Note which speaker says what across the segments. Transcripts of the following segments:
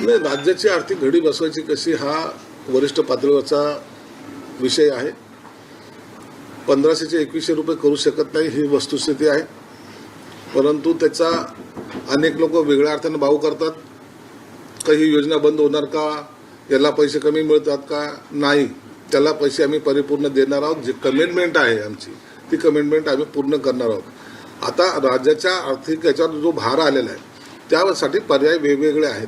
Speaker 1: नाही राज्याची आर्थिक घडी बसवायची कशी हा वरिष्ठ पातळीवरचा विषय आहे. पंधराशेचे एकवीसशे रुपये करू शकत नाही ही वस्तुस्थिती आहे. परंतु त्याचा अनेक लोक वेगळ्या अर्थाने भाव करतात. काही योजना बंद होणार का? याला पैसे कमी मिळतात का? नाही. त्याला पैसे आम्ही परिपूर्ण देणार आहोत. जी कमिटमेंट आहे आमची ती कमिटमेंट आम्ही पूर्ण करणार आहोत. आता राज्याच्या आर्थिक याच्यावर जो भार आलेला आहे त्यासाठी पर्याय वेगवेगळे आहेत.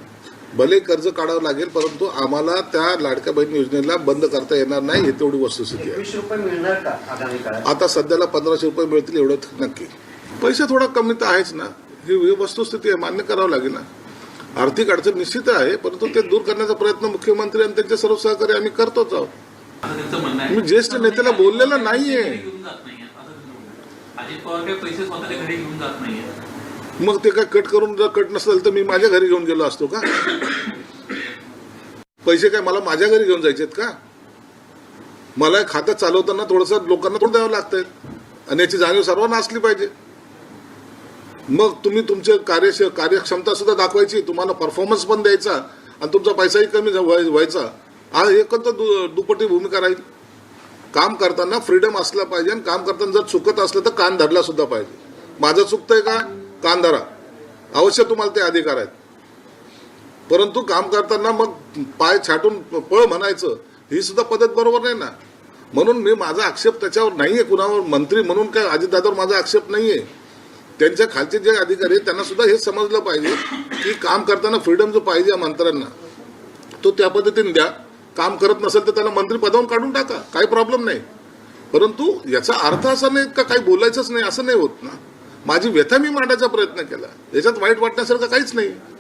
Speaker 1: भले कर्ज काढावं लागेल परंतु आम्हाला त्या लाडक्या बहीण योजनेला बंद करता येणार नाही ही तेवढी वस्तुस्थिती आहे.
Speaker 2: एकवीस रुपये मिळणार का आगामी काळात?
Speaker 1: आता सध्याला पंधराशे रुपये मिळतील एवढं नक्की. पैसे थोडा कमी तर आहेच ना. ही वस्तुस्थिती आहे मान्य करावं लागेल ना. आर्थिक अडचण निश्चित आहे परंतु ते दूर करण्याचा प्रयत्न मुख्यमंत्री आणि त्यांचे सर्व सहकारी आम्ही करतोच आहोत. मी ज्येष्ठ नेत्याला बोललेलं नाहीये. मग ते काय कट करून जर कट नसेल तर मी माझ्या घरी घेऊन गेलो असतो का? पैसे काय मला माझ्या घरी घेऊन जायचेत का? मला हे खातं चालवताना थोडंसं लोकांना थोडं द्यावं लागतंय. आणि याची जाणीव सर्वांना असली पाहिजे. मग तुम्ही तुमचे कार्य कार्यक्षमता सुद्धा दाखवायची. तुम्हाला परफॉर्मन्स पण द्यायचा आणि तुमचा पैसाही कमी व्हायचा. हा एकच दु- दुपटी भूमिका राहील. काम करताना फ्रीडम असला पाहिजे आणि काम करताना जर चुकत असलं तर कान धरला सुद्धा पाहिजे. माझं चुकतंय का? कान धरा अवश्य तुम्हाला ते अधिकार आहेत. परंतु काम करताना मग पाय छाटून पळ म्हणायचं ही सुद्धा पद्धत बरोबर नाही ना. म्हणून मी माझा आक्षेप त्याच्यावर नाही आहे कुणावर. मंत्री म्हणून काय अजितदादावर माझा आक्षेप नाही आहे त्यांच्या खालचे जे अधिकारी आहेत त्यांना सुद्धा हे समजलं पाहिजे की काम करताना फ्रीडम जो पाहिजे या मंत्र्यांना तो त्या पद्धतीने द्या. काम करत नसेल तर त्याला मंत्री पदावरून काढून टाका. काही प्रॉब्लेम नाही. परंतु याचा अर्थ असा नाही का काही बोलायचंच नाही असं नाही होत ना. माझी व्यथा मी मांडायचा प्रयत्न केला. याच्यात वाईट वाटण्यासारखं काहीच नाही.